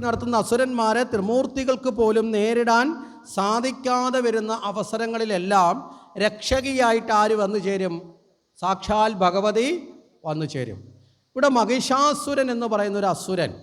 നടത്തുന്ന അസുരന്മാരെ ത്രിമൂർത്തികൾക്ക് പോലും നേരിടാൻ സാധിക്കാതെ വരുന്ന അവസരങ്ങളിലെല്ലാം രക്ഷകിയായിട്ട് ആര് വന്നു ചേരും? സാക്ഷാൽ ഭഗവതി വന്നു ചേരും. ഇവിടെ മഹിഷാസുരൻ എന്ന് പറയുന്ന ഒരു അസുരൻ.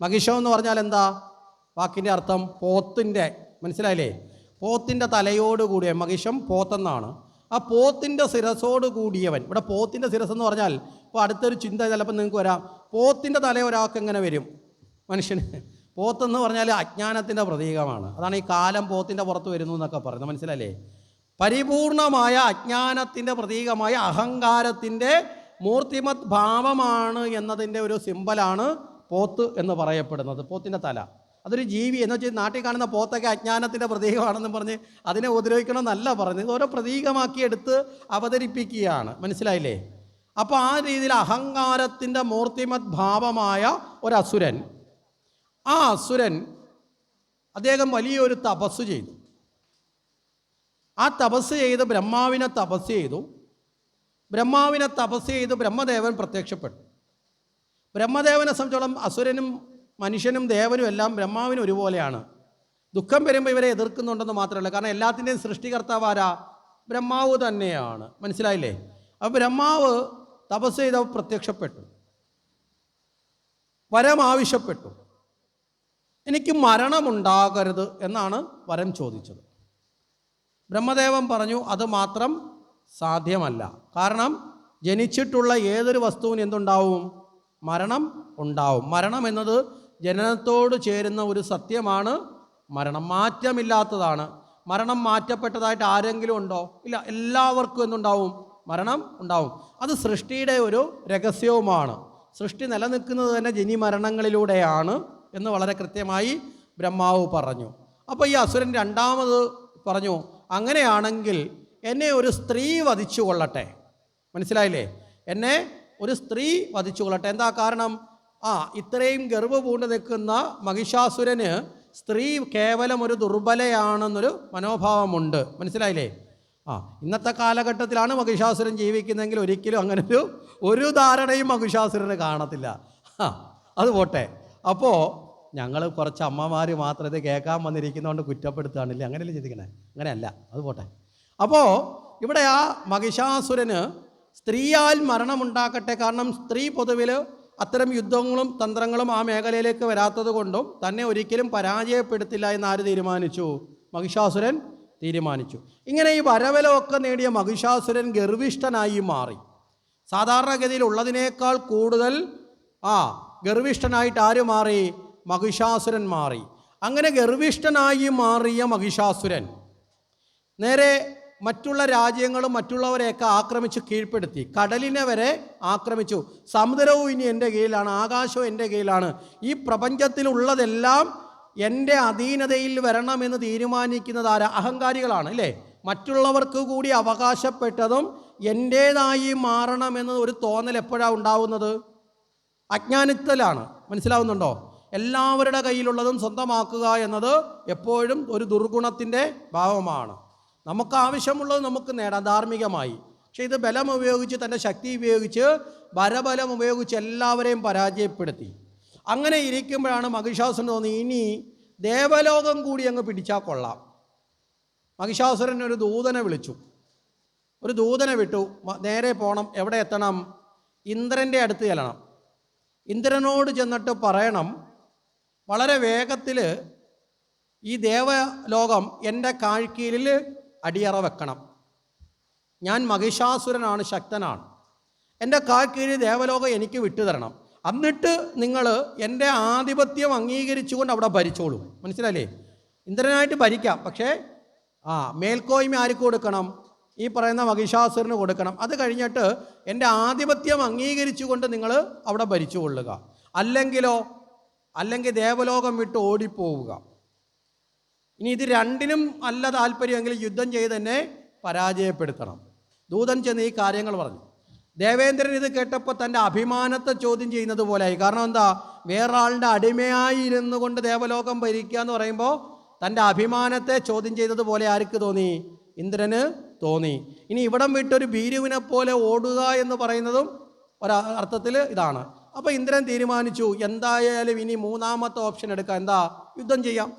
മഹിഷം എന്ന് പറഞ്ഞാൽ എന്താ? വാക്കിന്റെ അർത്ഥം പോത്തിന്റെ മനസ്സിലായില്ലേ? പോത്തിന്റെ തലയോടുകൂടിയ മഹിഷം പോത്തെന്നാണ്. ആ പോത്തിന്റെ സിരസോട് കൂടിയവൻ. ഇവിടെ പോത്തിന്റെ സിരസ് എന്ന് പറഞ്ഞാൽ ഇപ്പോൾ അടുത്തൊരു ചിന്ത ചിലപ്പോൾ നിങ്ങൾക്ക് വരാം. പോത്തിന്റെ തല ഒരാൾക്ക് എങ്ങനെ വരും? മനുഷ്യന്. പോത്തെന്ന് പറഞ്ഞാൽ അജ്ഞാനത്തിന്റെ പ്രതീകമാണ്. അതാണ് ഈ കാലം പോത്തിന്റെ പുറത്ത് വരുന്നു എന്നൊക്കെ പറയുന്നത്. മനസ്സിലല്ലേ പരിപൂർണമായ അജ്ഞാനത്തിന്റെ പ്രതീകമായ അഹങ്കാരത്തിന്റെ മൂർത്തിമത് ഭാവമാണ് എന്നതിന്റെ ഒരു സിമ്പലാണ് പോത്ത് എന്ന് പറയപ്പെടുന്നത്. പോത്തിന്റെ തല. അതൊരു ജീവി എന്ന് വെച്ചാൽ നാട്ടിൽ കാണുന്ന പോത്തൊക്കെ അജ്ഞാനത്തിന്റെ പ്രതീകമാണെന്ന് പറഞ്ഞ് അതിനെ ഉപദ്രവിക്കണമെന്നല്ല പറഞ്ഞത്. ഓരോ പ്രതീകമാക്കി എടുത്ത് അവതരിപ്പിക്കുകയാണ്. മനസ്സിലായില്ലേ? അപ്പോൾ ആ രീതിയിൽ അഹങ്കാരത്തിന്റെ മൂർത്തിമത് ഭാവമായ ഒരു അസുരൻ ആ അസുരൻ അദ്ദേഹം വലിയൊരു തപസ് ചെയ്തു. ആ തപസ് ചെയ്ത് ബ്രഹ്മാവിനെ തപസ് ചെയ്തു. ബ്രഹ്മാവിനെ തപസ് ചെയ്ത് ബ്രഹ്മദേവൻ പ്രത്യക്ഷപ്പെട്ടു. ബ്രഹ്മദേവനെ സംബന്ധിച്ചോളം അസുരനും മനുഷ്യനും ദേവനും എല്ലാം ബ്രഹ്മാവിനും ഒരുപോലെയാണ്. ദുഃഖം വരുമ്പോൾ ഇവരെ എതിർക്കുന്നുണ്ടെന്ന് മാത്രമല്ല. കാരണം എല്ലാത്തിന്റെയും സൃഷ്ടികർത്താവ് ആരാ? ബ്രഹ്മാവ് തന്നെയാണ്. മനസ്സിലായില്ലേ? അപ്പോൾ ബ്രഹ്മാവ് തപസ് ചെയ്ത് പ്രത്യക്ഷപ്പെട്ടു. വരം ആവശ്യപ്പെട്ടു എനിക്ക് മരണമുണ്ടാകരുത് എന്നാണ് വരം ചോദിച്ചത്. ബ്രഹ്മദേവൻ പറഞ്ഞു അത് മാത്രം സാധ്യമല്ല. കാരണം ജനിച്ചിട്ടുള്ള ഏതൊരു വസ്തുവിന് എന്തുണ്ടാവും? മരണം ഉണ്ടാവും. മരണം എന്നത് ജനനത്തോട് ചേരുന്ന ഒരു സത്യമാണ്. മരണം മാറ്റമില്ലാത്തതാണ്. മരണം മാറ്റപ്പെട്ടതായിട്ട് ആരെങ്കിലും ഉണ്ടോ? ഇല്ല എല്ലാവർക്കും എന്തുണ്ടാവും? മരണം ഉണ്ടാവും. അത് സൃഷ്ടിയുടെ ഒരു രഹസ്യവുമാണ്. സൃഷ്ടി നിലനിൽക്കുന്നത് തന്നെ ജനി മരണങ്ങളിലൂടെയാണ് എന്ന് വളരെ കൃത്യമായി ബ്രഹ്മാവ് പറഞ്ഞു. അപ്പോൾ ഈ അസുരൻ രണ്ടാമത് പറഞ്ഞു അങ്ങനെയാണെങ്കിൽ എന്നെ ഒരു സ്ത്രീ വധിച്ചു കൊള്ളട്ടെ. മനസ്സിലായില്ലേ? എന്നെ ഒരു സ്ത്രീ വധിച്ചു കൊള്ളട്ടെ. എന്താ കാരണം? ആ ഇത്രയും ഗർവ് പൂണ്ട് നിൽക്കുന്ന മഹിഷാസുരന് സ്ത്രീ കേവലം ഒരു ദുർബലയാണെന്നൊരു മനോഭാവമുണ്ട്. മനസ്സിലായില്ലേ? ആ ഇന്നത്തെ കാലഘട്ടത്തിലാണ് മഹിഷാസുരൻ ജീവിക്കുന്നതെങ്കിൽ ഒരിക്കലും അങ്ങനെ ഒരു ഒരു ധാരണയും മഹിഷാസുരന് കാണത്തില്ല. ആ അത് പോട്ടെ. അപ്പോൾ ഞങ്ങൾ കുറച്ച് അമ്മമാർ മാത്രം ഇത് കേൾക്കാൻ വന്നിരിക്കുന്നതുകൊണ്ട് കുറ്റപ്പെടുത്തുകയാണില്ലേ? അങ്ങനെയല്ലേ ചിന്തിക്കണേ? അങ്ങനെയല്ല അത് പോട്ടെ. അപ്പോൾ ഇവിടെ ആ മഹിഷാസുരന് സ്ത്രീയാൽ മരണമുണ്ടാക്കട്ടെ. കാരണം സ്ത്രീ പൊതുവിൽ അത്തരം യുദ്ധങ്ങളും തന്ത്രങ്ങളും ആ മേഖലയിലേക്ക് വരാത്തത് കൊണ്ടും തന്നെ ഒരിക്കലും പരാജയപ്പെടുത്തില്ല എന്ന് ആര് തീരുമാനിച്ചു? മഹിഷാസുരൻ തീരുമാനിച്ചു. ഇങ്ങനെ ഈ വരവലമൊക്കെ നേടിയ മഹിഷാസുരൻ ഗർവിഷ്ഠനായി മാറി. സാധാരണഗതിയിൽ ഉള്ളതിനേക്കാൾ കൂടുതൽ ആ ഗർവിഷ്ഠനായിട്ട് ആര് മാറി? മഹിഷാസുരൻ മാറി. അങ്ങനെ ഗർവിഷ്ഠനായി മാറിയ മഹിഷാസുരൻ നേരെ മറ്റുള്ള രാജ്യങ്ങളും മറ്റുള്ളവരെയൊക്കെ ആക്രമിച്ച് കീഴ്പ്പെടുത്തി. കടലിനെ വരെ ആക്രമിച്ചു. സമുദ്രവും ഇനി എന്റെ കീഴിലാണ് ആകാശവും എന്റെ കീഴിലാണ്. ഈ പ്രപഞ്ചത്തിലുള്ളതെല്ലാം എന്റെ അധീനതയിൽ വരണമെന്ന് തീരുമാനിക്കുന്നത് ആരാ? അഹങ്കാരികളാണ് അല്ലേ? മറ്റുള്ളവർക്ക് കൂടി അവകാശപ്പെട്ടതും എന്റേതായി മാറണമെന്ന് ഒരു തോന്നൽ എപ്പോഴാണ് ഉണ്ടാവുന്നത്? അജ്ഞാനത്തിലാണ്. മനസ്സിലാവുന്നുണ്ടോ? എല്ലാവരുടെ കയ്യിലുള്ളതും സ്വന്തമാക്കുക എന്നത് എപ്പോഴും ഒരു ദുർഗുണത്തിന്റെ ഭാവമാണ്. നമുക്ക് ആവശ്യമുള്ളത് നമുക്ക് നേടാം ധാർമ്മികമായി. പക്ഷേ ഇത് ബലം ഉപയോഗിച്ച് തന്റെ ശക്തി ഉപയോഗിച്ച് വരബലം ഉപയോഗിച്ച് എല്ലാവരെയും പരാജയപ്പെടുത്തി. അങ്ങനെ ഇരിക്കുമ്പോഴാണ് മഹിഷാസുരൻ തോന്നി ഇനി ദേവലോകം കൂടി അങ്ങ് പിടിച്ചാൽ കൊള്ളാം. മഹിഷാസുരൻ ഒരു ദൂതനെ വിളിച്ചു. ഒരു ദൂതനെ വിട്ടു നേരെ പോകണം എവിടെ എത്തണം? ഇന്ദ്രന്റെ അടുത്ത് ചെല്ലണം. ഇന്ദ്രനോട് ചെന്നിട്ട് പറയണം വളരെ വേഗത്തിൽ ഈ ദേവലോകം എന്റെ കാഴ്ക്കീലിൽ അടിയറ വെക്കണം. ഞാൻ മഹിഷാസുരനാണ് ശക്തനാണ്. എന്റെ കാഴ്ക്കീഴിൽ ദേവലോകം എനിക്ക് വിട്ടുതരണം. എന്നിട്ട് നിങ്ങൾ എന്റെ ആധിപത്യം അംഗീകരിച്ചുകൊണ്ട് അവിടെ ഭരിച്ചോളൂ. മനസ്സിലല്ലേ ഇന്ദ്രനായിട്ട് ഭരിക്കാം. പക്ഷേ ആ മേൽക്കോയ്മ ആർക്ക് കൊടുക്കണം? ഈ പറയുന്ന മഹിഷാസുരന് കൊടുക്കണം. അത് കഴിഞ്ഞിട്ട് എന്റെ ആധിപത്യം അംഗീകരിച്ചുകൊണ്ട് നിങ്ങൾ അവിടെ ഭരിച്ചു കൊള്ളുക അല്ലെങ്കിലോ അല്ലെങ്കിൽ ദേവലോകം വിട്ട് ഓടിപ്പോവുക. ഇനി ഇത് രണ്ടിനും അല്ല താല്പര്യമെങ്കിൽ യുദ്ധം ചെയ്ത് തന്നെ പരാജയപ്പെടുത്തണം. ദൂതൻ ചെന്ന് ഈ കാര്യങ്ങൾ പറഞ്ഞു. ദേവേന്ദ്രൻ ഇത് കേട്ടപ്പോൾ തന്റെ അഭിമാനത്തെ ചോദ്യം ചെയ്യുന്നത് പോലെയായി. കാരണം എന്താ? വേറൊരാളുടെ അടിമയായി ഇരുന്നു കൊണ്ട് ദേവലോകം ഭരിക്കുക എന്ന് പറയുമ്പോൾ തന്റെ അഭിമാനത്തെ ചോദ്യം ചെയ്തത് പോലെ ആർക്ക് തോന്നി? ഇന്ദ്രന് തോന്നി. ഇനി ഇവിടം വിട്ടൊരു ഭീരുവിനെ പോലെ ഓടുക എന്ന് പറയുന്നതും ഒരർത്ഥത്തിൽ ഇതാണ്. അപ്പോൾ ഇന്ദ്രൻ തീരുമാനിച്ചു എന്തായാലും ഇനി മൂന്നാമത്തെ ഓപ്ഷൻ എടുക്കാം. എന്താ? യുദ്ധം ചെയ്യാം.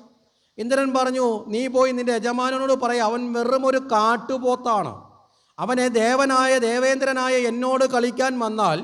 ഇന്ദ്രൻ പറഞ്ഞു നീ പോയി നിന്റെ യജമാനനോട് പറയാം അവൻ വെറും ഒരു കാട്ടുപോത്താണ്. അവനെ ദേവനായ ദേവേന്ദ്രനായ എന്നോട് കളിക്കാൻ വന്നാൽ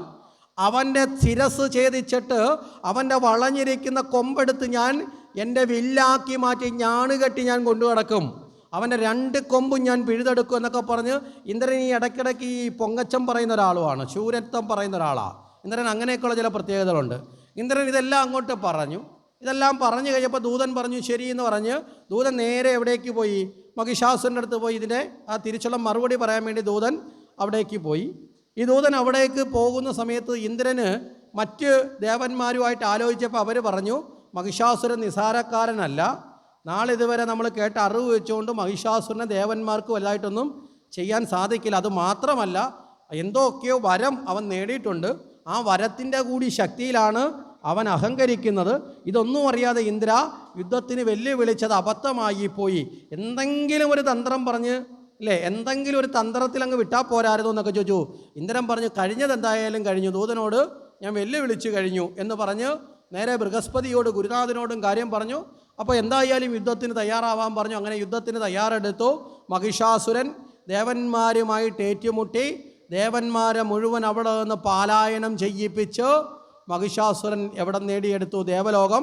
അവന്റെ ശിരസ് ഛേദിച്ചിട്ട് അവന്റെ വളഞ്ഞിരിക്കുന്ന കൊമ്പെടുത്ത് ഞാൻ എന്റെ വില്ലാക്കി മാറ്റി ഞാണുകെട്ടി ഞാൻ കൊണ്ടു കിടക്കും അവന്റെ രണ്ട് കൊമ്പും ഞാൻ പിഴുതെടുക്കും എന്നൊക്കെ പറഞ്ഞ് ഇന്ദ്രൻ ഈ ഇടയ്ക്കിടയ്ക്ക് ഈ പൊങ്ങച്ചം പറയുന്ന ഒരാളുമാണ് ശൂരത്വം പറയുന്ന ഒരാളാണ് ഇന്ദ്രൻ അങ്ങനെയൊക്കെയുള്ള ചില പ്രത്യേകതകളുണ്ട്. ഇന്ദ്രൻ ഇതെല്ലാം അങ്ങോട്ട് പറഞ്ഞു. ഇതെല്ലാം പറഞ്ഞു കഴിഞ്ഞപ്പോൾ ദൂതൻ പറഞ്ഞു ശരി എന്ന് പറഞ്ഞ് ദൂതൻ നേരെ എവിടേക്ക് പോയി? മഹിഷാസുരന്റെ അടുത്ത് പോയി. ഇതിന്റെ ആ തിരിച്ചുള്ള മറുപടി പറയാൻ വേണ്ടി ദൂതൻ അവിടേക്ക് പോയി. ഈ ദൂതൻ അവിടേക്ക് പോകുന്ന സമയത്ത് ഇന്ദ്രന് മറ്റ് ദേവന്മാരുമായിട്ട് ആലോചിച്ചപ്പോൾ അവർ പറഞ്ഞു മഹിഷാസുരൻ നിസാരക്കാരനല്ല. നാളെ ഇതുവരെ നമ്മൾ കേട്ട അറിവ് വെച്ചുകൊണ്ട് മഹിഷാസുരനെ ദേവന്മാർക്ക് വലുതായിട്ടൊന്നും ചെയ്യാൻ സാധിക്കില്ല. അത് മാത്രമല്ല എന്തൊക്കെയോ വരം അവൻ നേടിയിട്ടുണ്ട്. ആ വരത്തിന്റെ കൂടി ശക്തിയിലാണ് അവൻ അഹങ്കരിക്കുന്നത്. ഇതൊന്നും അറിയാതെ ഇന്ദ്ര യുദ്ധത്തിന് വെല്ലുവിളിച്ചത് അബദ്ധമായി പോയി. എന്തെങ്കിലും ഒരു തന്ത്രം പറഞ്ഞ് അല്ലേ എന്തെങ്കിലും ഒരു തന്ത്രത്തിൽ അങ്ങ് വിട്ടാൽ പോരായിരുന്നു എന്നൊക്കെ ചോദിച്ചു. ഇന്ദ്രൻ പറഞ്ഞു കഴിഞ്ഞത് എന്തായാലും കഴിഞ്ഞു. ദൂതനോട് ഞാൻ വെല്ലുവിളിച്ചു കഴിഞ്ഞു എന്ന് പറഞ്ഞ് നേരെ ബൃഹസ്പതിയോട് ഗുരുനാഥനോടും കാര്യം പറഞ്ഞു. അപ്പോൾ എന്തായാലും യുദ്ധത്തിന് തയ്യാറാവാൻ പറഞ്ഞു. അങ്ങനെ യുദ്ധത്തിന് തയ്യാറെടുത്തു. മഹിഷാസുരൻ ദേവന്മാരുമായിട്ട് ഏറ്റുമുട്ടി. ദേവന്മാരെ മുഴുവൻ അവിടെ നിന്ന് പാലായനം ചെയ്യിപ്പിച്ച് മഹിഷാസുരൻ എവിടെ നേടിയെടുത്തു? ദേവലോകം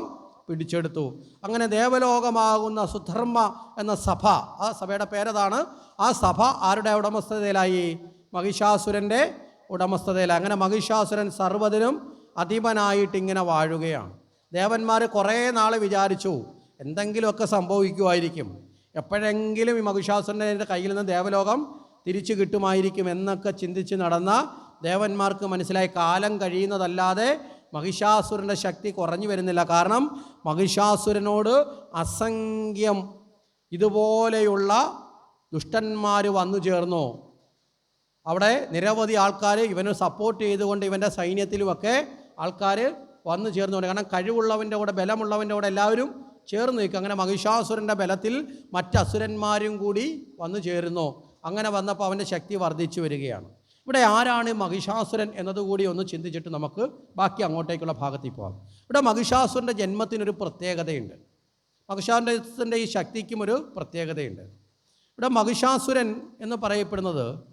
പിടിച്ചെടുത്തു. അങ്ങനെ ദേവലോകമാകുന്ന സുധർമ്മ എന്ന സഭ ആ സഭയുടെ പേരതാണ്? ആ സഭ ആരുടെ ഉടമസ്ഥതയിലായി? മഹിഷാസുരന്റെ ഉടമസ്ഥതയിൽ അങ്ങനെ മഹിഷാസുരൻ സർവതിനും അധിപനായിട്ട് ഇങ്ങനെ വാഴുകയാണ്. ദേവന്മാർ കുറേ നാൾ വിചാരിച്ചു എന്തെങ്കിലുമൊക്കെ സംഭവിക്കുമായിരിക്കും. എപ്പോഴെങ്കിലും ഈ മഹിഷാസുരന്റെ കയ്യിൽ നിന്ന് ദേവലോകം തിരിച്ചു കിട്ടുമായിരിക്കും എന്നൊക്കെ ചിന്തിച്ച് നടന്ന ദേവന്മാർക്ക് മനസ്സിലായി കാലം കഴിയുന്നതല്ലാതെ മഹിഷാസുരന്റെ ശക്തി കുറഞ്ഞു വരുന്നില്ല. കാരണം മഹിഷാസുരനോട് അസംഖ്യം ഇതുപോലെയുള്ള ദുഷ്ടന്മാർ വന്നു ചേർന്നു. അവിടെ നിരവധി ആൾക്കാർ ഇവന് സപ്പോർട്ട് ചെയ്തുകൊണ്ട് ഇവന്റെ സൈന്യത്തിലുമൊക്കെ ആൾക്കാർ വന്നു ചേർന്നുകൊണ്ട് കാരണം കഴിവുള്ളവന്റെ കൂടെ ബലമുള്ളവന്റെ കൂടെ എല്ലാവരും ചേർന്ന് നിൽക്കും. അങ്ങനെ മഹിഷാസുരന്റെ ബലത്തിൽ മറ്റസുരന്മാരും കൂടി വന്നു ചേരുന്നു. അങ്ങനെ വന്നപ്പോൾ അവന്റെ ശക്തി വർദ്ധിച്ചു വരികയാണ്. ഇവിടെ ആരാണ് മഹിഷാസുരൻ എന്നതുകൂടി ഒന്ന് ചിന്തിച്ചിട്ട് നമുക്ക് ബാക്കി അങ്ങോട്ടേക്കുള്ള ഭാഗത്തിൽ പോകാം ഇവിടെ മഹിഷാസുരന്റെ ജന്മത്തിനൊരു പ്രത്യേകതയുണ്ട്. മഹിഷാസുരന്റെ ഈ ശക്തിക്കും ഒരു പ്രത്യേകതയുണ്ട്. ഇവിടെ മഹിഷാസുരൻ എന്ന് പറയപ്പെടുന്നത്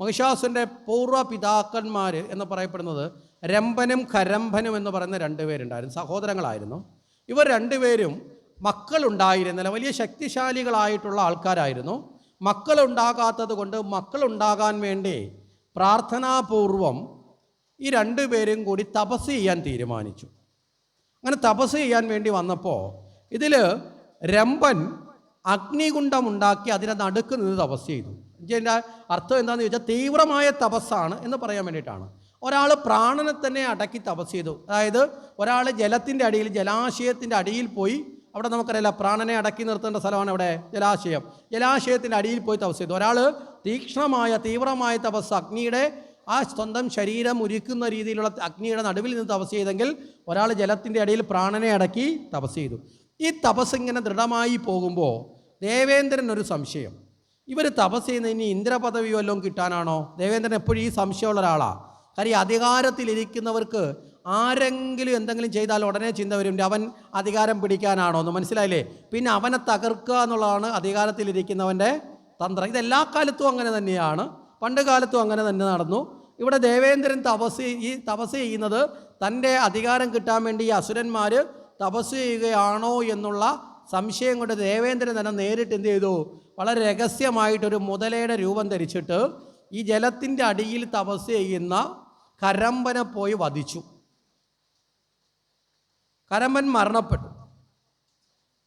മഹിഷാസുരന്റെ പൂർവ പിതാക്കന്മാർ എന്ന് പറയപ്പെടുന്നത് രംഭനും കരംഭനും എന്ന് പറയുന്ന രണ്ടുപേരുണ്ടായിരുന്നു സഹോദരങ്ങളായിരുന്നു. ഇവർ രണ്ടുപേരും മക്കളുണ്ടായിരുന്നില്ല വലിയ ശക്തിശാലികളായിട്ടുള്ള ആൾക്കാരായിരുന്നു. മക്കളുണ്ടാകാത്തത് കൊണ്ട് മക്കളുണ്ടാകാൻ വേണ്ടി പ്രാർത്ഥനാപൂർവം ഈ രണ്ടുപേരും കൂടി തപസ് ചെയ്യാൻ തീരുമാനിച്ചു. അങ്ങനെ തപസ് ചെയ്യാൻ വേണ്ടി വന്നപ്പോൾ ഇതിൽ രംഭൻ അഗ്നികുണ്ഡമുണ്ടാക്കി അതിനെ നടുക്ക് നിന്ന് തപസ് ചെയ്തു. ഇതിന്റെ അർത്ഥം എന്താണെന്ന് ചോദിച്ചാൽ തീവ്രമായ തപസ്സാണ് എന്ന് പറയാൻ വേണ്ടിയിട്ടാണ്. ഒരാൾ പ്രാണനെ തന്നെ അടക്കി തപസ് ചെയ്തു. അതായത് ഒരാൾ ജലത്തിന്റെ അടിയിൽ ജലാശയത്തിന്റെ അടിയിൽ പോയി അവിടെ നമുക്കറിയില്ല പ്രാണനെ അടക്കി നിർത്തേണ്ട സ്ഥലമാണ് അവിടെ ജലാശയം. ജലാശയത്തിന്റെ അടിയിൽ പോയി തപസ് ചെയ്തു. ഒരാൾ തീക്ഷ്ണമായ തീവ്രമായ തപസ് അഗ്നിയുടെ ആ സ്വന്തം ശരീരം ഉരുക്കുന്ന രീതിയിലുള്ള അഗ്നിയുടെ നടുവിൽ നിന്ന് തപസ് ചെയ്തെങ്കിൽ ഒരാൾ ജലത്തിന്റെ അടിയിൽ പ്രാണനെ അടക്കി തപസ് ചെയ്തു. ഈ തപസ് ഇങ്ങനെ ദൃഢമായി പോകുമ്പോൾ ദേവേന്ദ്രൻ ഒരു സംശയം. ഇവർ തപസ് ചെയ്യുന്നതിന് ഇന്ദ്രപദവി വല്ലതും കിട്ടാനാണോ? ദേവേന്ദ്രൻ എപ്പോഴും ഈ സംശയമുള്ള ഒരാളാണ് കാര്യം അധികാരത്തിലിരിക്കുന്നവർക്ക് ആരെങ്കിലും എന്തെങ്കിലും ചെയ്താൽ ഉടനെ ചിന്ത വരും. അവൻ അധികാരം പിടിക്കാനാണോ എന്ന് മനസ്സിലായില്ലേ? പിന്നെ അവനെ തകർക്കുക എന്നുള്ളതാണ് അധികാരത്തിലിരിക്കുന്നവന്റെ തന്ത്രം. ഇതെല്ലാ കാലത്തും അങ്ങനെ തന്നെയാണ്. പണ്ട് കാലത്തും അങ്ങനെ തന്നെ നടന്നു. ഇവിടെ ദേവേന്ദ്രൻ തപസ് ഈ തപസ് ചെയ്യുന്നത് തന്റെ അധികാരം കിട്ടാൻ വേണ്ടി ഈ അസുരന്മാർ തപസ് ചെയ്യുകയാണോ എന്നുള്ള സംശയം കൊണ്ട് ദേവേന്ദ്രൻ തന്നെ നേരിട്ട് എന്ത് ചെയ്തു? വളരെ രഹസ്യമായിട്ടൊരു മുതലയുടെ രൂപം ധരിച്ചിട്ട് ഈ ജലത്തിന്റെ അടിയിൽ തപസ് ചെയ്യുന്ന കരമ്പനെ പോയി വധിച്ചു. കരമ്പൻ മരണപ്പെട്ടു.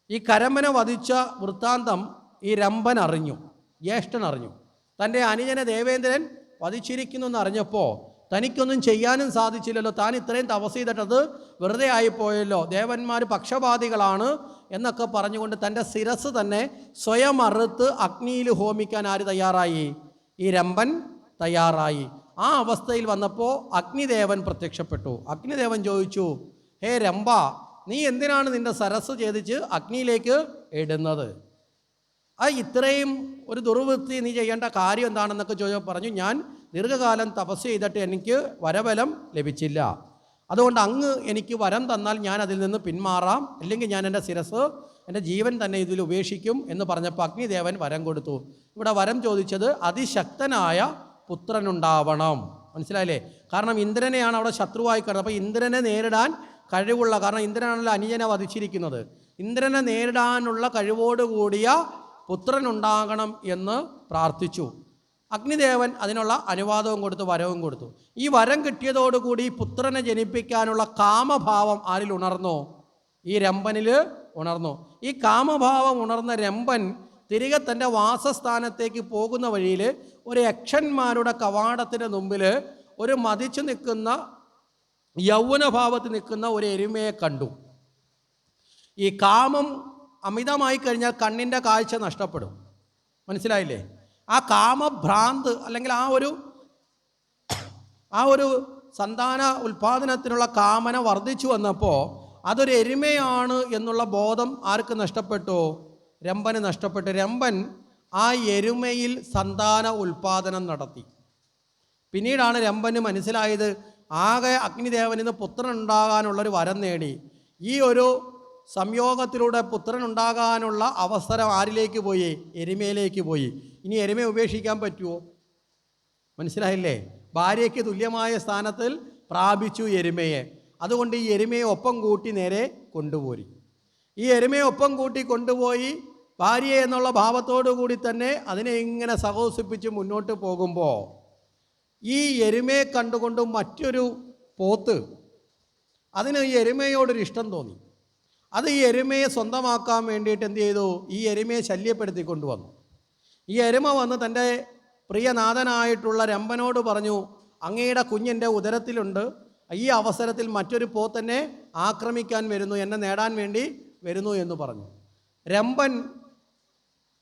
ഈ കരമ്പനെ വധിച്ച വൃത്താന്തം ഈ രമ്പൻ അറിഞ്ഞു ജ്യേഷ്ഠൻ അറിഞ്ഞു. തന്റെ അനുജനെ ദേവേന്ദ്രൻ വധിച്ചിരിക്കുന്നു എന്ന് അറിഞ്ഞപ്പോൾ തനിക്കൊന്നും ചെയ്യാനും സാധിച്ചില്ലല്ലോ താൻ ഇത്രയും തപസ് ചെയ്തിട്ടത് വെറുതെ ആയിപ്പോയല്ലോ ദേവന്മാർ പക്ഷപാതികളാണ് എന്നൊക്കെ പറഞ്ഞുകൊണ്ട് തന്റെ ശിരസ് തന്നെ സ്വയം അറുത്ത് അഗ്നിയിൽ ഹോമിക്കാൻ ആര് തയ്യാറായി? ഈ രമ്പൻ തയ്യാറായി. ആ അവസ്ഥയിൽ വന്നപ്പോൾ അഗ്നിദേവൻ പ്രത്യക്ഷപ്പെട്ടു. അഗ്നിദേവൻ ചോദിച്ചു ഹേ രംഭ നീ എന്തിനാണ് നിന്റെ സരസ് ഛേദിച്ച് അഗ്നിയിലേക്ക് ഇടുന്നത്? ആ ഇത്രയും ഒരു ദുർവൃത്തി നീ ചെയ്യേണ്ട കാര്യം എന്താണെന്നൊക്കെ ചോദിച്ചാൽ പറഞ്ഞു ഞാൻ ദീർഘകാലം തപസ് ചെയ്തിട്ട് എനിക്ക് വരബലം ലഭിച്ചില്ല. അതുകൊണ്ട് അങ്ങ് എനിക്ക് വരം തന്നാൽ ഞാൻ അതിൽ നിന്ന് പിന്മാറാം. അല്ലെങ്കിൽ ഞാൻ എന്റെ ശിരസ് എന്റെ ജീവൻ തന്നെ ഇതിൽ ഉപേക്ഷിക്കും എന്ന് പറഞ്ഞപ്പോൾ അഗ്നിദേവൻ വരം കൊടുത്തു. ഇവിടെ വരം ചോദിച്ചത് അതിശക്തനായ പുത്രനുണ്ടാവണം. മനസ്സിലായില്ലേ? കാരണം ഇന്ദ്രനെയാണ് അവിടെ ശത്രുവായി കിടന്നത്. അപ്പോൾ ഇന്ദ്രനെ നേരിടാൻ കഴിവുള്ള കാരണം ഇന്ദ്രനാണല്ലോ അനുജനെ വധിച്ചിരിക്കുന്നത്. ഇന്ദ്രനെ നേരിടാനുള്ള കഴിവോടുകൂടിയ പുത്രനുണ്ടാകണം എന്ന് പ്രാർത്ഥിച്ചു. അഗ്നിദേവൻ അതിനുള്ള അനുവാദവും കൊടുത്തു വരവും കൊടുത്തു. ഈ വരം കിട്ടിയതോടുകൂടി പുത്രനെ ജനിപ്പിക്കാനുള്ള കാമഭാവം ആരിൽ ഉണർന്നു? ഈ രമ്പനിൽ ഉണർന്നു? ഈ കാമഭാവം ഉണർന്ന രമ്പൻ തിരികെ തന്റെ വാസസ്ഥാനത്തേക്ക് പോകുന്ന വഴിയിൽ ഒരു യക്ഷന്മാരുടെ കവാടത്തിന് മുമ്പിൽ ഒരു മതിച്ചു നിൽക്കുന്ന യൗവനഭാവത്തിൽ നിൽക്കുന്ന ഒരു എരുമയെ കണ്ടു. ഈ കാമം അമിതമായി കഴിഞ്ഞാൽ കണ്ണിന്റെ കാഴ്ച നഷ്ടപ്പെടും. മനസ്സിലായില്ലേ? ആ കാമഭ്രാന്ത് അല്ലെങ്കിൽ ആ ഒരു ആ ഒരു സന്താന ഉൽപാദനത്തിനുള്ള കാമന വർദ്ധിച്ചു വന്നപ്പോൾ അതൊരു എരുമയാണ് എന്നുള്ള ബോധം ആർക്ക് നഷ്ടപ്പെട്ടു? രമ്പന് നഷ്ടപ്പെട്ടു. രമ്പൻ ആ എരുമയിൽ സന്താന ഉൽപാദനം നടത്തി. പിന്നീടാണ് രമ്പന് മനസ്സിലായത് ആകെ അഗ്നിദേവനിൽ നിന്ന് പുത്രൻ ഉണ്ടാകാനുള്ളൊരു വരം നേടി. ഈ ഒരു സംയോഗത്തിലൂടെ പുത്രൻ ഉണ്ടാകാനുള്ള അവസരം ആരിലേക്ക് പോയി? എരുമയിലേക്ക് പോയി. ഇനി എരുമയെ ഉപേക്ഷിക്കാൻ പറ്റുമോ മനസ്സിലായില്ലേ? ഭാര്യയ്ക്ക് തുല്യമായ സ്ഥാനത്തിൽ പ്രാപിച്ചു എരുമയെ. അതുകൊണ്ട് ഈ എരുമയെ ഒപ്പം കൂട്ടി നേരെ കൊണ്ടുപോയി ഈ എരുമയെ ഒപ്പം കൂട്ടി കൊണ്ടുപോയി ഭാര്യ എന്നുള്ള ഭാവത്തോടു കൂടി തന്നെ അതിനെ ഇങ്ങനെ സഹോസിപ്പിച്ച് മുന്നോട്ട് പോകുമ്പോൾ ഈ എരുമയെ കണ്ടുകൊണ്ട് മറ്റൊരു പോത്ത്. അതിന് ഈ എരുമയോടൊരു ഇഷ്ടം തോന്നി. അത് ഈ എരുമയെ സ്വന്തമാക്കാൻ വേണ്ടിയിട്ട് എന്ത് ചെയ്തു? ഈ എരുമയെ ശല്യപ്പെടുത്തി കൊണ്ടുവന്നു ഈ എരുമ വന്ന് തന്റെ പ്രിയനാഥനായിട്ടുള്ള രമ്പനോട് പറഞ്ഞു അങ്ങയുടെ കുഞ്ഞിന്റെ ഉദരത്തിലുണ്ട്. ഈ അവസരത്തിൽ മറ്റൊരു പോത്തന്നെ ആക്രമിക്കാൻ വരുന്നു എന്നെ നേടാൻ വേണ്ടി വരുന്നു എന്ന് പറഞ്ഞു. രമ്പൻ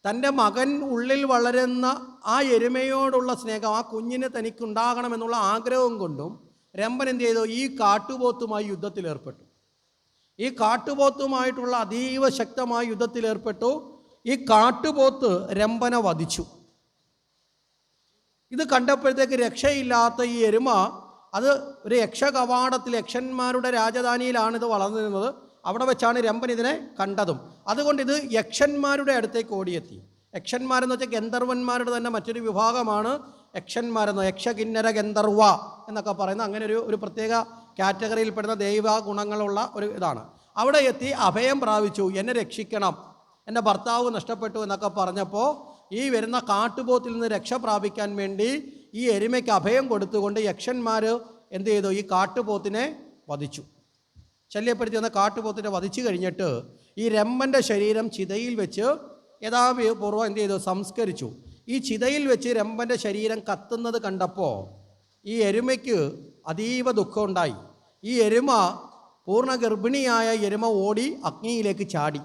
തന്റെ മകൻ ഉള്ളിൽ വളരുന്ന ആ എരുമയോടുള്ള സ്നേഹം ആ കുഞ്ഞിന് തനിക്കുണ്ടാകണമെന്നുള്ള ആഗ്രഹം കൊണ്ടും രമ്പൻ എന്ത് ചെയ്തു? ഈ കാട്ടുപോത്തുമായി യുദ്ധത്തിലേർപ്പെട്ടു ഈ കാട്ടുപോത്തുമായിട്ടുള്ള അതീവ ശക്തമായ യുദ്ധത്തിലേർപ്പെട്ടു ഈ കാട്ടുപോത്ത് രമ്പനെ വധിച്ചു. ഇത് കണ്ടപ്പോഴത്തേക്ക് രക്ഷയില്ലാത്ത ഈ എരുമ അത് ഒരു യക്ഷകവാടത്തിൽ യക്ഷന്മാരുടെ രാജധാനിയിലാണ് ഇത് വളർന്നിരുന്നത് അവിടെ വെച്ചാണ് രമ്പൻ ഇതിനെ കണ്ടതും. അതുകൊണ്ട് ഇത് യക്ഷന്മാരുടെ അടുത്തേക്ക് ഓടിയെത്തി. യക്ഷന്മാരെന്ന് വെച്ചാൽ ഗന്ധർവന്മാരുടെ തന്നെ മറ്റൊരു വിഭാഗമാണ് യക്ഷന്മാരെന്ന് യക്ഷകിന്നര ഗന്ധർവ എന്നൊക്കെ പറയുന്ന അങ്ങനെ ഒരു ഒരു പ്രത്യേക കാറ്റഗറിയിൽപ്പെടുന്ന ദൈവ ഗുണങ്ങളുള്ള ഒരു ഇതാണ്. അവിടെ എത്തി അഭയം പ്രാപിച്ചു എന്നെ രക്ഷിക്കണം എന്റെ ഭർത്താവ് നഷ്ടപ്പെട്ടു എന്നൊക്കെ പറഞ്ഞപ്പോൾ ഈ വരുന്ന കാട്ടുപോത്തിൽ നിന്ന് രക്ഷ പ്രാപിക്കാൻ വേണ്ടി ഈ എരുമയ്ക്ക് അഭയം കൊടുത്തുകൊണ്ട് യക്ഷന്മാർ എന്ത് ചെയ്തു? ഈ കാട്ടുപോത്തിനെ വധിച്ചു. ശല്യപ്പെടുത്തി വന്ന കാട്ടുപോത്തിനെ വധിച്ചു കഴിഞ്ഞിട്ട് ഈ രമ്മന്റെ ശരീരം ചിതയിൽ വെച്ച് യഥാപൂർവം എന്ത് ചെയ്തു? സംസ്കരിച്ചു. ഈ ചിതയിൽ വെച്ച് രമ്പന്റെ ശരീരം കത്തുന്നത് കണ്ടപ്പോൾ ഈ എരുമയ്ക്ക് അതീവ ദുഃഖമുണ്ടായി. ഈ എരുമ പൂർണ ഗർഭിണിയായ എരുമ ഓടി അഗ്നിയിലേക്ക് ചാടി.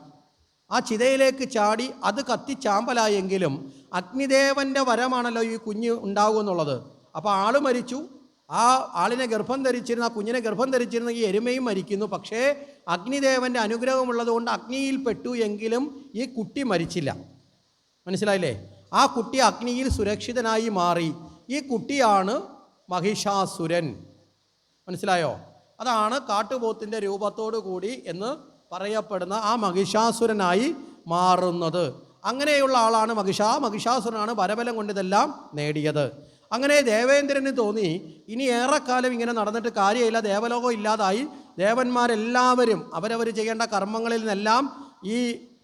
ആ ചിതയിലേക്ക് ചാടി അത് കത്തിച്ചാമ്പലായെങ്കിലും അഗ്നിദേവന്റെ വരമാണല്ലോ ഈ കുഞ്ഞ് ഉണ്ടാകുമെന്നുള്ളത് അപ്പോൾ ആൾ മരിച്ചു ആ ആളിനെ ഗർഭം ധരിച്ചിരുന്ന ആ കുഞ്ഞിനെ ഗർഭം ധരിച്ചിരുന്ന ഈ എരുമയും മരിക്കുന്നു. പക്ഷേ അഗ്നിദേവന്റെ അനുഗ്രഹമുള്ളതുകൊണ്ട് അഗ്നിയിൽ പെട്ടു എങ്കിലും ഈ കുട്ടി മരിച്ചില്ല. മനസ്സിലായില്ലേ? ആ കുട്ടി അഗ്നിയിൽ സുരക്ഷിതനായി മാറി. ഈ കുട്ടിയാണ് മഹിഷാസുരൻ. മനസ്സിലായോ? അതാണ് കാട്ടുപോത്തിന്റെ രൂപത്തോടു കൂടി എന്ന് പറയപ്പെടുന്ന ആ മഹിഷാസുരനായി മാറുന്നത്. അങ്ങനെയുള്ള ആളാണ് മഹിഷാ. മഹിഷാസുരനാണ് വരബലം കൊണ്ട് ഇതെല്ലാം നേടിയത്. അങ്ങനെ ദേവേന്ദ്രന് തോന്നി ഇനി ഏറെക്കാലം ഇങ്ങനെ നടന്നിട്ട് കാര്യമില്ല ദേവലോകം ഇല്ലാതായി. ദേവന്മാരെല്ലാവരും അവരവർ ചെയ്യേണ്ട കർമ്മങ്ങളിൽ നിന്നെല്ലാം ഈ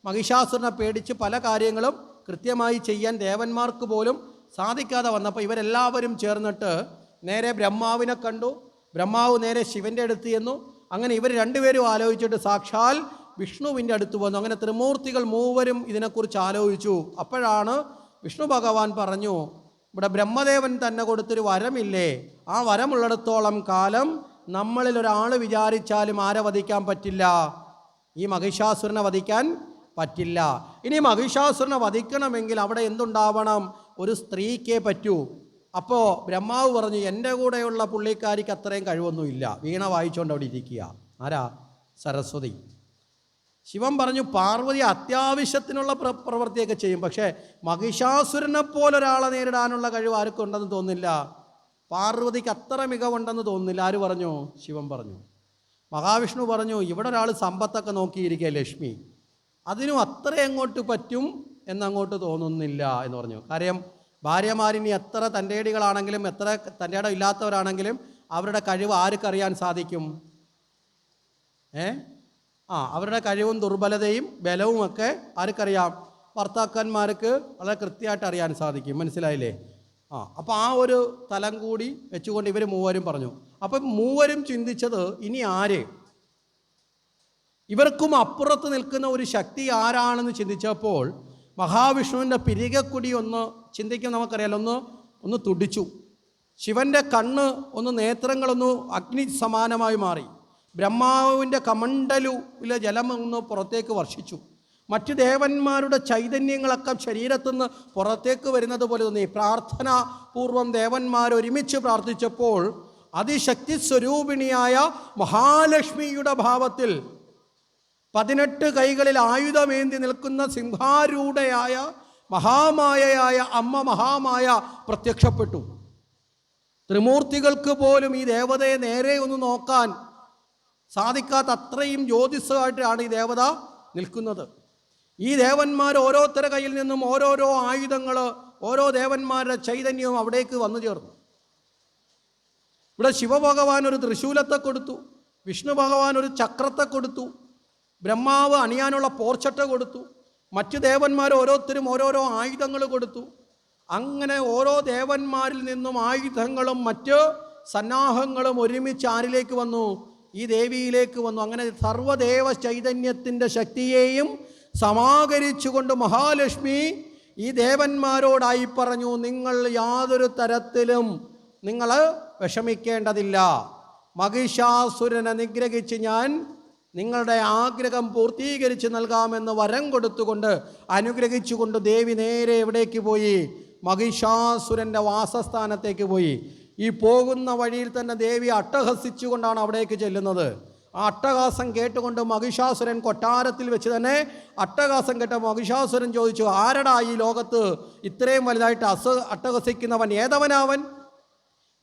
മഹിഷാസുരനെ പേടിച്ച് പല കാര്യങ്ങളും കൃത്യമായി ചെയ്യാൻ ദേവന്മാർക്ക് പോലും സാധിക്കാതെ വന്നപ്പോൾ ഇവരെല്ലാവരും ചേർന്നിട്ട് നേരെ ബ്രഹ്മാവിനെ കണ്ടു. ബ്രഹ്മാവ് നേരെ ശിവന്റെ അടുത്ത് ചെന്നു. അങ്ങനെ ഇവർ രണ്ടുപേരും ആലോചിച്ചിട്ട് സാക്ഷാൽ വിഷ്ണുവിന്റെ അടുത്ത് വന്നു. അങ്ങനെ ത്രിമൂർത്തികൾ മൂവരും ഇതിനെക്കുറിച്ച് ആലോചിച്ചു. അപ്പോഴാണ് വിഷ്ണു ഭഗവാൻ പറഞ്ഞു ഇവിടെ ബ്രഹ്മദേവൻ തന്നെ കൊടുത്തൊരു വരമില്ലേ? ആ വരമുള്ളിടത്തോളം കാലം നമ്മളിൽ ഒരാൾ വിചാരിച്ചാലും ആരെ വധിക്കാൻ പറ്റില്ല? ഈ മഹിഷാസുരനെ വധിക്കാൻ പറ്റില്ല. ഇനി മഹിഷാസുരനെ വധിക്കണമെങ്കിൽ അവിടെ എന്തുണ്ടാവണം? ഒരു സ്ത്രീക്കേ പറ്റൂ. അപ്പോൾ ബ്രഹ്മാവ് പറഞ്ഞു എന്റെ കൂടെയുള്ള പുള്ളിക്കാരിക്ക് അത്രയും കഴിവൊന്നുമില്ല. വീണ വായിച്ചുകൊണ്ട് അവിടെ ഇരിക്കുക. ആരാ? സരസ്വതി. ശിവൻ പറഞ്ഞു പാർവതി അത്യാവശ്യത്തിനുള്ള പ്ര പ്രവൃത്തിയൊക്കെ ചെയ്യും. പക്ഷേ മഹിഷാസുരനെ പോലെ ഒരാളെ നേരിടാനുള്ള കഴിവ് ആർക്കും ഉണ്ടെന്ന് തോന്നില്ല പാർവതിക്ക് അത്ര മികവുണ്ടെന്ന് തോന്നുന്നില്ല. ആര് പറഞ്ഞു? ശിവൻ പറഞ്ഞു. മഹാവിഷ്ണു പറഞ്ഞു ഇവിടെ ഒരാൾ സമ്പത്തൊക്കെ നോക്കിയിരിക്കുക ലക്ഷ്മി. അതിനും അത്ര എങ്ങോട്ട് പറ്റും എന്നങ്ങോട്ട് തോന്നുന്നില്ല എന്ന് പറഞ്ഞു. കാര്യം ഭാര്യമാരിനി എത്ര തന്റെടികളാണെങ്കിലും എത്ര തന്റെ ഇടം ഇല്ലാത്തവരാണെങ്കിലും അവരുടെ കഴിവ് ആർക്കറിയാൻ സാധിക്കും? ഏ? ആ അവരുടെ കഴിവും ദുർബലതയും ബലവും ഒക്കെ ആർക്കറിയാം? ഭർത്താക്കന്മാർക്ക് വളരെ കൃത്യമായിട്ട് അറിയാൻ സാധിക്കും. മനസ്സിലായില്ലേ? ആ അപ്പോൾ ആ ഒരു തലം കൂടി വെച്ചുകൊണ്ട് ഇവർ മൂവരും പറഞ്ഞു. അപ്പം മൂവരും ചിന്തിച്ചത് ഇനി ആര്? ഇവർക്കും അപ്പുറത്ത് നിൽക്കുന്ന ഒരു ശക്തി ആരാണെന്ന് ചിന്തിച്ചപ്പോൾ മഹാവിഷ്ണുവിന്റെ പിരികക്കുടി ഒന്ന് ചിന്തിക്കും നമുക്കറിയാലോ. ഒന്ന് ഒന്ന് തുടിച്ചു. ശിവന്റെ കണ്ണ് ഒന്ന് നേത്രങ്ങളൊന്ന് അഗ്നി സമാനമായി മാറി. ബ്രഹ്മാവിന്റെ കമണ്ടലുവിലെ ജലം ഒന്ന് പുറത്തേക്ക് വർഷിച്ചു. മറ്റു ദേവന്മാരുടെ ചൈതന്യങ്ങളൊക്കെ ശരീരത്തു നിന്ന് പുറത്തേക്ക് വരുന്നത് പോലെ തോന്നി. പ്രാർത്ഥന പൂർവം ദേവന്മാർ ഒരുമിച്ച് പ്രാർത്ഥിച്ചപ്പോൾ അതിശക്തി സ്വരൂപിണിയായ മഹാലക്ഷ്മിയുടെ ഭാവത്തിൽ പതിനെട്ട് കൈകളിൽ ആയുധമേന്തി നിൽക്കുന്ന സിംഹാരൂഢയായ മഹാമായയായ അമ്മ മഹാമായ പ്രത്യക്ഷപ്പെട്ടു. ത്രിമൂർത്തികൾക്ക് പോലും ഈ ദേവതയെ നേരെ ഒന്ന് നോക്കാൻ സാധിക്കാത്ത അത്രയും ജ്യോതിസായിട്ടാണ് ഈ ദേവത നിൽക്കുന്നത്. ഈ ദേവന്മാർ ഓരോരുത്തരുടെ കയ്യിൽ നിന്നും ഓരോരോ ആയുധങ്ങൾ ഓരോ ദേവന്മാരുടെ ചൈതന്യവും അവിടേക്ക് വന്നു ചേർന്നു. ഇവിടെ ശിവഭഗവാൻ ഒരു തൃശൂലത്തെ കൊടുത്തു വിഷ്ണു ഭഗവാൻ ഒരു ചക്രത്തെ കൊടുത്തു ബ്രഹ്മാവ് അണിയാനുള്ള പോർച്ചട്ട കൊടുത്തു മറ്റു ദേവന്മാർ ഓരോരുത്തരും ഓരോരോ ആയുധങ്ങൾ കൊടുത്തു. അങ്ങനെ ഓരോ ദേവന്മാരിൽ നിന്നും ആയുധങ്ങളും മറ്റ് സന്നാഹങ്ങളും ഒരുമിച്ച് ആരിലേക്ക് വന്നു? ഈ ദേവിയിലേക്ക് വന്നു. അങ്ങനെ സർവദേവ ചൈതന്യത്തിന്റെ ശക്തിയെയും സമാഹരിച്ചുകൊണ്ട് മഹാലക്ഷ്മി ഈ ദേവന്മാരോടായി പറഞ്ഞു നിങ്ങൾ യാതൊരു തരത്തിലും നിങ്ങൾ വിഷമിക്കേണ്ടതില്ല. മഹിഷാസുരനെ നിഗ്രഹിച്ച് ഞാൻ നിങ്ങളുടെ ആഗ്രഹം പൂർത്തീകരിച്ച് നൽകാമെന്ന് വരം കൊടുത്തുകൊണ്ട് അനുഗ്രഹിച്ചുകൊണ്ട് ദേവി നേരെ എവിടേക്ക് പോയി? മഹിഷാസുരന്റെ വാസസ്ഥാനത്തേക്ക് പോയി. ഈ പോകുന്ന വഴിയിൽ തന്നെ ദേവി അട്ടഹസിച്ചുകൊണ്ടാണ് അവിടേക്ക് ചെല്ലുന്നത്. ആ അട്ടഹാസം കേട്ടുകൊണ്ട് മഹിഷാസുരൻ കൊട്ടാരത്തിൽ വെച്ച് തന്നെ അട്ടഹാസം കേട്ട മഹിഷാസുരൻ ചോദിച്ചു ആരടാ ഈ ലോകത്ത് ഇത്രയും വലുതായിട്ട് അസ അട്ടഹസിക്കുന്നവൻ? ഏതവനാവൻ?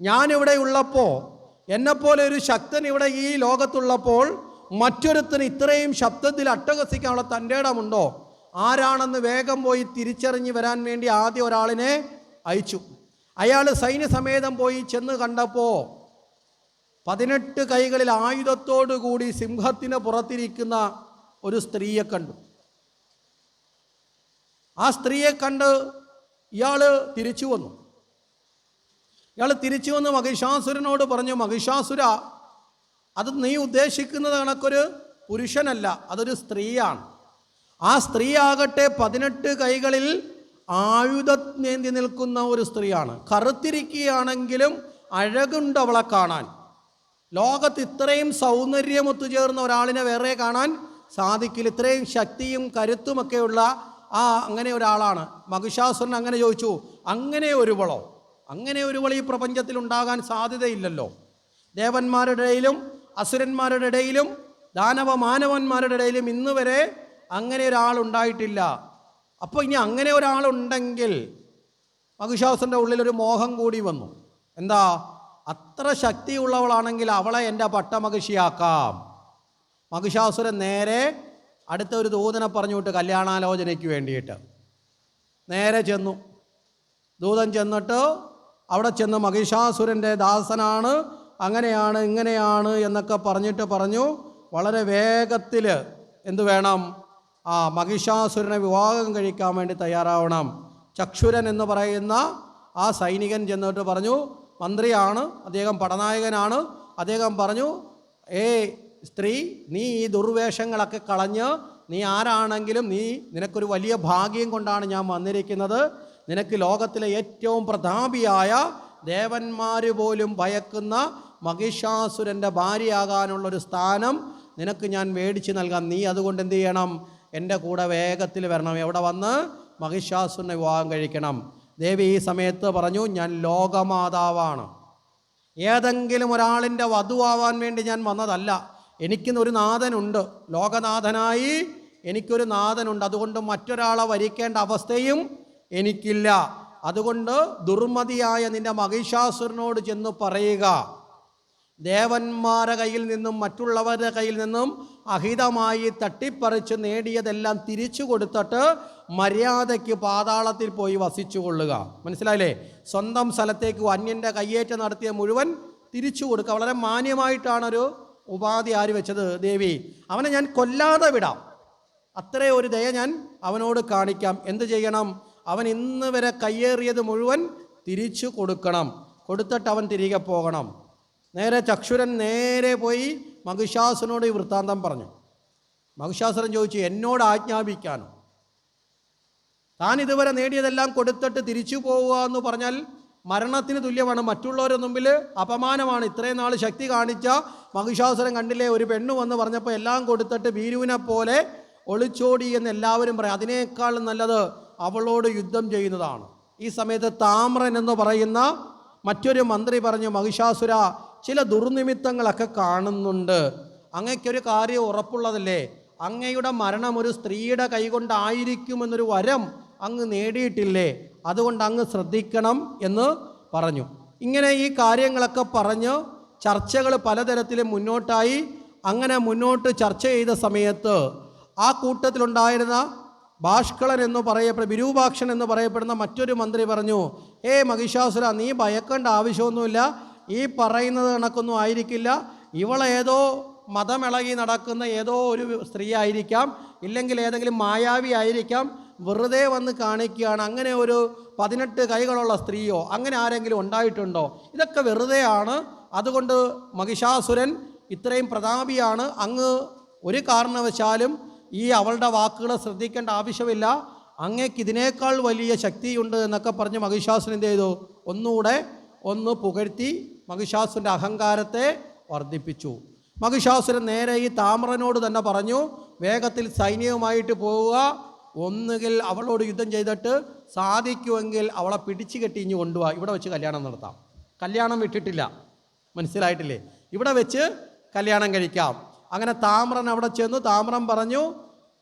ഞാനിവിടെ ഉള്ളപ്പോൾ എന്നെപ്പോലെ ഒരു ശക്തൻ ഇവിടെ ഈ ലോകത്തുള്ളപ്പോൾ മറ്റൊരുത്തിന് ഇത്രയും ശബ്ദത്തിൽ അട്ടഹസിക്കാനുള്ള തന്റെ ഇടമുണ്ടോ? ആരാണെന്ന് വേഗം പോയി തിരിച്ചറിഞ്ഞ് വരാൻ വേണ്ടി ആദ്യം ഒരാളിനെ അയച്ചു. അയാൾ സൈന്യസമേതം പോയി ചെന്ന് കണ്ടപ്പോൾ പതിനെട്ട് കൈകളിൽ ആയുധത്തോടു കൂടി സിംഹത്തിന് പുറത്തിരിക്കുന്ന ഒരു സ്ത്രീയെ കണ്ടു. ആ സ്ത്രീയെ കണ്ട് ഇയാൾ തിരിച്ചു വന്നു. ഇയാൾ തിരിച്ചു വന്ന് മഹിഷാസുരനോട് പറഞ്ഞു മഹിഷാസുര അത് നീ ഉദ്ദേശിക്കുന്നത് കണക്കൊരു പുരുഷനല്ല അതൊരു സ്ത്രീയാണ്. ആ സ്ത്രീ ആകട്ടെ പതിനെട്ട് കൈകളിൽ ആയുധമേന്തി നിൽക്കുന്ന ഒരു സ്ത്രീയാണ്. കറുത്തിരിക്കുകയാണെങ്കിലും അഴകുണ്ട് അവളെ കാണാൻ. ലോകത്ത് ഇത്രയും സൗന്ദര്യം ഒത്തുചേർന്ന ഒരാളിനെ വേറെ കാണാൻ സാധിക്കില്ല. ഇത്രയും ശക്തിയും കരുത്തുമൊക്കെയുള്ള ആ അങ്ങനെ ഒരാളാണ്. മഹിഷാസുരൻ അങ്ങനെ ചോദിച്ചു അങ്ങനെ ഒരുവളോ അങ്ങനെ ഒരുവൾ ഈ പ്രപഞ്ചത്തിൽ ഉണ്ടാകാൻ സാധ്യതയില്ലല്ലോ. ദേവന്മാരുടെ ഇടയിലും അസുരന്മാരുടെ ഇടയിലും ദാനവ മാനവന്മാരുടെ ഇടയിലും ഇന്നുവരെ അങ്ങനെ ഒരാളുണ്ടായിട്ടില്ല അപ്പോൾ ഇനി അങ്ങനെ ഒരാളുണ്ടെങ്കിൽ മഹിഷാസുന്റെ ഉള്ളിലൊരു മോഹം കൂടി വന്നു. എന്താ? അത്ര ശക്തിയുള്ളവളാണെങ്കിൽ അവളെ എന്റെ പട്ടമഹിഷിയാക്കാം. മഹിഷാസുരൻ നേരെ അടുത്ത ഒരു ദൂതനെ പറഞ്ഞു വിട്ട് കല്യാണാലോചനയ്ക്ക് വേണ്ടിയിട്ട്. നേരെ ചെന്നു. ദൂതൻ ചെന്നിട്ട് അവിടെ ചെന്ന് മഹിഷാസുരന്റെ ദാസനാണ് അങ്ങനെയാണ് ഇങ്ങനെയാണ് എന്നൊക്കെ പറഞ്ഞിട്ട് പറഞ്ഞു. വളരെ വേഗത്തിൽ എന്തു വേണം? ആ മഹിഷാസുരനെ വിവാഹം കഴിക്കാൻ വേണ്ടി തയ്യാറാവണം. ചക്ഷുരൻ എന്ന് പറയുന്ന ആ സൈനികൻ ചെന്നിട്ട് പറഞ്ഞു മന്ത്രിയാണ് അദ്ദേഹം പടനായകനാണ്. അദ്ദേഹം പറഞ്ഞു ഏ സ്ത്രീ നീ ഈ ദുർവേഷങ്ങളൊക്കെ കളഞ്ഞ് നീ ആരാണെങ്കിലും നീ നിനക്കൊരു വലിയ ഭാഗ്യം കൊണ്ടാണ് ഞാൻ വന്നിരിക്കുന്നത്. നിനക്ക് ലോകത്തിലെ ഏറ്റവും പ്രതാപിയായ ദേവന്മാർ പോലും ഭയക്കുന്ന മഹിഷാസുരന്റെ ഭാര്യയാകാനുള്ളൊരു സ്ഥാനം നിനക്ക് ഞാൻ മേടിച്ച് നൽകാം. നീ അതുകൊണ്ട് എന്ത് ചെയ്യണം? എന്റെ കൂടെ വേഗത്തിൽ വരണം. എവിടെ വന്ന്? മഹിഷാസുരനെ വിവാഹം കഴിക്കണം. ദേവി ഈ സമയത്ത് പറഞ്ഞു ഞാൻ ലോകമാതാവാണ്. ഏതെങ്കിലും ഒരാളിന്റെ വധുവാവാൻ വേണ്ടി ഞാൻ വന്നതല്ല. എനിക്കിന്നൊരു നാഥനുണ്ട്. ലോകനാഥനായി എനിക്കൊരു നാഥനുണ്ട്. അതുകൊണ്ട് മറ്റൊരാളെ വരിക്കേണ്ട അവസ്ഥയും എനിക്കില്ല. അതുകൊണ്ട് ദുർമതിയായ നിന്റെ മഹിഷാസുരനോട് ചെന്ന് പറയുക. ദേവന്മാരുടെ കയ്യിൽ നിന്നും മറ്റുള്ളവരുടെ കയ്യിൽ നിന്നും അഹിതമായി തട്ടിപ്പറിച്ച് നേടിയതെല്ലാം തിരിച്ചു കൊടുത്തിട്ട് മര്യാദയ്ക്ക് പാതാളത്തിൽ പോയി വസിച്ചു കൊള്ളുക. മനസ്സിലായില്ലേ? സ്വന്തം സ്ഥലത്തേക്ക് അന്യന്റെ കയ്യേറ്റം നടത്തിയ മുഴുവൻ തിരിച്ചു കൊടുക്കുക. വളരെ മാന്യമായിട്ടാണൊരു ഉപാധി ആര് വെച്ചത്? ദേവി. അവനെ ഞാൻ കൊല്ലാതെ വിടാം. അത്രേ ഒരു ദയ ഞാൻ അവനോട് കാണിക്കാം. എന്ത് ചെയ്യണം? അവൻ ഇന്ന് വരെ കയ്യേറിയത് മുഴുവൻ തിരിച്ചു കൊടുക്കണം. കൊടുത്തിട്ട് അവൻ തിരികെ പോകണം. നേരെ ചക്ഷുരൻ നേരെ പോയി മഹിഷാസുനോട് ഈ വൃത്താന്തം പറഞ്ഞു. മഹിഷാസുരൻ ചോദിച്ചു എന്നോട് ആജ്ഞാപിക്കാനോ? താൻ ഇതുവരെ നേടിയതെല്ലാം കൊടുത്തിട്ട് തിരിച്ചു പോവുക എന്ന് പറഞ്ഞാൽ മരണത്തിന് തുല്യമാണ്. മറ്റുള്ളവരുടെ മുമ്പിൽ അപമാനമാണ്. ഇത്രയും നാൾ ശക്തി കാണിച്ച മഹിഷാസുരൻ കണ്ടില്ലേ? ഒരു പെണ്ണ് വന്ന് പറഞ്ഞപ്പോൾ എല്ലാം കൊടുത്തിട്ട് ഭീരുവിനെ പോലെ ഒളിച്ചോടി എന്ന് എല്ലാവരും പറയും. അതിനേക്കാൾ നല്ലത് അവളോട് യുദ്ധം ചെയ്യുന്നതാണ്. ഈ സമയത്ത് താമ്രൻ എന്ന് പറയുന്ന മറ്റൊരു മന്ത്രി പറഞ്ഞു മഹിഷാസുര ചില ദുർനിമിത്തങ്ങളൊക്കെ കാണുന്നുണ്ട്. അങ്ങയ്ക്കൊരു കാര്യം ഉറപ്പുള്ളതല്ലേ? അങ്ങയുടെ മരണം ഒരു സ്ത്രീയുടെ കൈകൊണ്ടായിരിക്കുമെന്നൊരു വരം അങ്ങ് നേടിയിട്ടില്ലേ? അതുകൊണ്ട് അങ്ങ് ശ്രദ്ധിക്കണം എന്ന് പറഞ്ഞു. ഇങ്ങനെ ഈ കാര്യങ്ങളൊക്കെ പറഞ്ഞ് ചർച്ചകൾ പലതരത്തിൽ മുന്നോട്ടായി. അങ്ങനെ മുന്നോട്ട് ചർച്ച ചെയ്ത സമയത്ത് ആ കൂട്ടത്തിലുണ്ടായിരുന്ന ഭാഷ്കളൻ എന്ന് പറയപ്പെടുന്ന വിരൂപാക്ഷൻ എന്ന് പറയപ്പെടുന്ന മറ്റൊരു മന്ത്രി പറഞ്ഞു ഏ മഹിഷാസുര നീ ഭയക്കേണ്ട ആവശ്യമൊന്നുമില്ല. ഈ പറയുന്നത് കണക്കൊന്നും ആയിരിക്കില്ല. ഇവളേതോ മതമിളകി നടക്കുന്ന ഏതോ ഒരു സ്ത്രീ ആയിരിക്കാം ഇല്ലെങ്കിൽ ഏതെങ്കിലും മായാവി ആയിരിക്കാം വെറുതെ വന്ന് കാണിക്കുകയാണ്. അങ്ങനെ ഒരു പതിനെട്ട് കൈകളുള്ള സ്ത്രീയോ അങ്ങനെ ആരെങ്കിലും ഉണ്ടായിട്ടുണ്ടോ? ഇതൊക്കെ വെറുതെയാണ്. അതുകൊണ്ട് മഹിഷാസുരൻ ഇത്രയും പ്രതാപിയാണ്. അങ്ങ് ഒരു കാരണവശാലും ഈ അവളുടെ വാക്കുകൾ ശ്രദ്ധിക്കേണ്ട ആവശ്യമില്ല. അങ്ങേക്ക് ഇതിനേക്കാൾ വലിയ ശക്തിയുണ്ട് എന്നൊക്കെ പറഞ്ഞ് മഹിഷാസുരൻ എന്ത് ചെയ്തു? ഒന്നുകൂടെ ഒന്ന് പുകഴ്ത്തി മഹിഷാസുരന്റെ അഹങ്കാരത്തെ വർദ്ധിപ്പിച്ചു. മഹിഷാസുരൻ നേരെ ഈ താമ്രനോട് തന്നെ പറഞ്ഞു വേഗത്തിൽ സൈന്യവുമായിട്ട് പോവുക. ഒന്നുകിൽ അവളോട് യുദ്ധം ചെയ്തിട്ട് സാധിക്കുമെങ്കിൽ അവളെ പിടിച്ചു കെട്ടി ഇഞ്ഞ് കൊണ്ടുപോവാ ഇവിടെ വെച്ച് കല്യാണം നടത്താം. കല്യാണം വിട്ടിട്ടില്ല. മനസ്സിലായിട്ടില്ലേ? ഇവിടെ വെച്ച് കല്യാണം കഴിക്കാം. അങ്ങനെ താമ്രൻ അവിടെ ചെന്നു. താമ്രൻ പറഞ്ഞു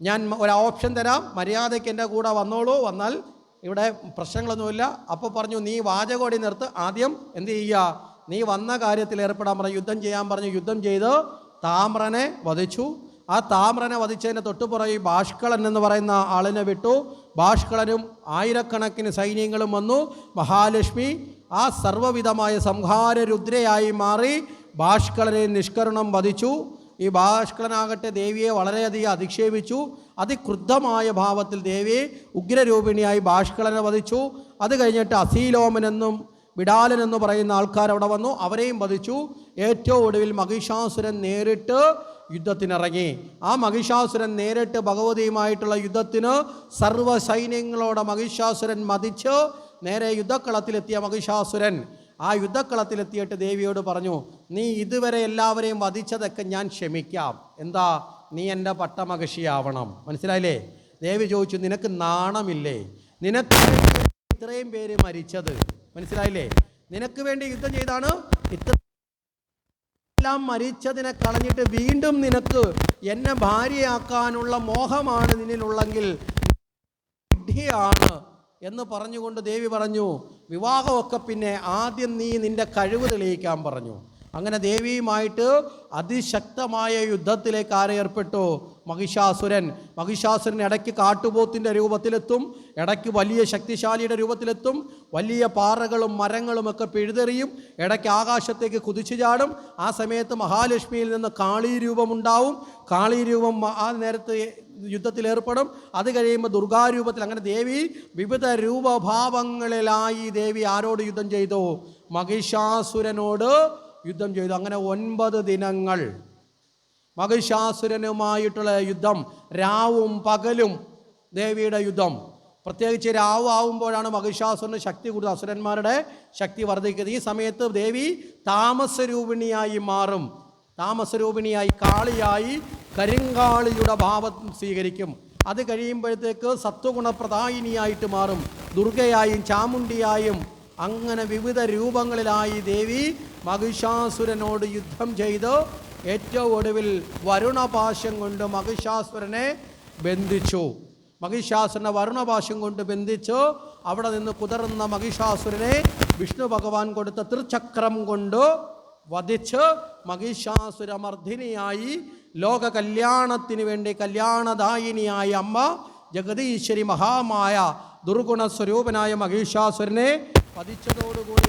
ഞാൻ ഒരു ഓപ്ഷൻ തരാം. മര്യാദയ്ക്ക് എന്റെ കൂടെ വന്നോളൂ. വന്നാൽ ഇവിടെ പ്രശ്നങ്ങളൊന്നുമില്ല. അപ്പോൾ പറഞ്ഞു നീ വാചകോടി നിർത്ത്. ആദ്യം എന്ത് ചെയ്യുക? നീ വന്ന കാര്യത്തിൽ ഏർപ്പെടാൻ പറഞ്ഞു യുദ്ധം ചെയ്യാൻ പറഞ്ഞു യുദ്ധം ചെയ്ത് താമ്രനെ വധിച്ചു. ആ താമ്രനെ വധിച്ചതിന് തൊട്ടുപുറകെ ഭാഷ്കളൻ എന്ന് പറയുന്ന ആളിനെ വിട്ടു. ഭാഷ്കളനും ആയിരക്കണക്കിന് സൈന്യങ്ങളും വന്നു. മഹാലക്ഷ്മി ആ സർവവിധമായ സംഹാര രുദ്രയായി മാറി ഭാഷ്കളനെ നിഷ്കരണം വധിച്ചു. ഈ ഭാഷ്കളനാകട്ടെ ദേവിയെ വളരെയധികം അധിക്ഷേപിച്ചു. അതിക്രുദ്ധമായ ഭാവത്തിൽ ദേവിയെ ഉഗ്രരൂപിണിയായി ഭാഷ്കളനെ വധിച്ചു. അത് കഴിഞ്ഞിട്ട് അസീലോമനെന്നും വിടാലൻ എന്ന് പറയുന്ന ആൾക്കാർ അവിടെ വന്നു. അവരെയും വധിച്ചു. ഏറ്റവും ഒടുവിൽ മഹിഷാസുരൻ നേരിട്ട് യുദ്ധത്തിനിറങ്ങി. ആ മഹിഷാസുരൻ നേരിട്ട് ഭഗവതിയുമായിട്ടുള്ള യുദ്ധത്തിന് സർവ സൈന്യങ്ങളോടെ മഹിഷാസുരൻ മതിച്ച് നേരെ യുദ്ധക്കളത്തിലെത്തിയ മഹിഷാസുരൻ. ആ യുദ്ധക്കളത്തിലെത്തിയിട്ട് ദേവിയോട് പറഞ്ഞു നീ ഇതുവരെ എല്ലാവരെയും വധിച്ചതൊക്കെ ഞാൻ ക്ഷമിക്കാം. എന്താ? നീ എന്റെ പട്ടമകഷിയാവണം മനസ്സിലായില്ലേ? ദേവി ചോദിച്ചു നിനക്ക് നാണമില്ലേ? നിനക്ക് ഇത്രയും പേര് മരിച്ചത്. മനസ്സിലായില്ലേ? നിനക്ക് വേണ്ടി യുദ്ധം ചെയ്താണ്. ഇത്ര എല്ലാം മരിച്ചതിനെ കളഞ്ഞിട്ട് വീണ്ടും നിനക്ക് എന്നെ ഭാര്യയാക്കാനുള്ള മോഹമാണ് നിന്നിലുള്ളെങ്കിൽ വിഡ്ഢിയാണ് എന്ന് പറഞ്ഞുകൊണ്ട് ദേവി പറഞ്ഞു. വിവാഹമൊക്കെ പിന്നെ ആദ്യം നീ നിന്റെ കഴിവ് തെളിയിക്കാൻ പറഞ്ഞു. അങ്ങനെ ദേവിയുമായിട്ട് അതിശക്തമായ യുദ്ധത്തിലേക്ക് ആരേർപ്പെട്ടു മഹിഷാസുരൻ. മഹിഷാസുരൻ ഇടയ്ക്ക് കാട്ടുപോത്തിന്റെ രൂപത്തിലെത്തും ഇടയ്ക്ക് വലിയ ശക്തിശാലിയുടെ രൂപത്തിലെത്തും വലിയ പാറകളും മരങ്ങളും ഒക്കെ പിഴുതെറിയും ഇടയ്ക്ക് ആകാശത്തേക്ക് കുതിച്ചു ചാടും. ആ സമയത്ത് മഹാലക്ഷ്മിയിൽ നിന്ന് കാളീ രൂപമുണ്ടാവും കാളി രൂപം ആ നേരത്ത് യുദ്ധത്തിൽ ഏർപ്പെടും. അത് കഴിയുമ്പോൾ ദുർഗാരൂപത്തിൽ അങ്ങനെ ദേവി വിവിധ രൂപഭാവങ്ങളിലായി ദേവി ആരോട് യുദ്ധം ചെയ്തു? മഹിഷാസുരനോട് യുദ്ധം ചെയ്തു. അങ്ങനെ ഒൻപത് ദിനങ്ങൾ മഹിഷാസുരനുമായിട്ടുള്ള യുദ്ധം രാവും പകലും ദേവിയുടെ യുദ്ധം. പ്രത്യേകിച്ച് രാവ് മഹിഷാസുരന് ശക്തി കൂടുതൽ അസുരന്മാരുടെ ശക്തി വർദ്ധിക്കുന്നത്. ഈ സമയത്ത് ദേവി താമസരൂപിണിയായി മാറും. താമസരൂപിണിയായി കാളിയായി കരിങ്കാളിയുടെ ഭാവം സ്വീകരിക്കും. അത് കഴിയുമ്പോഴത്തേക്ക് സത്വഗുണപ്രദായിനിയായിട്ട് മാറും. ദുർഗയായും ചാമുണ്ടിയായും അങ്ങനെ വിവിധ രൂപങ്ങളിലായി ദേവി മഹിഷാസുരനോട് യുദ്ധം ചെയ്ത് ഏറ്റവും ഒടുവിൽ വരുണപാശം കൊണ്ട് മഹിഷാസുരനെ ബന്ധിച്ചു. മഹിഷാസുരനെ വരുണപാശം കൊണ്ട് ബന്ധിച്ചു അവിടെ നിന്ന് കുതിർന്ന മഹിഷാസുരനെ വിഷ്ണു ഭഗവാൻ കൊടുത്ത തൃച്ചക്രം കൊണ്ട് വധിച്ച് മഹിഷാസുരമർദ്ദിനിയായി ലോക കല്യാണത്തിന് വേണ്ടി കല്യാണദായിനിയായ അമ്മ ജഗതീശ്വരി മഹാമായ ദുർഗുണ സ്വരൂപനായ മഹിഷാസുരനെ വധിച്ചതോടുകൂടി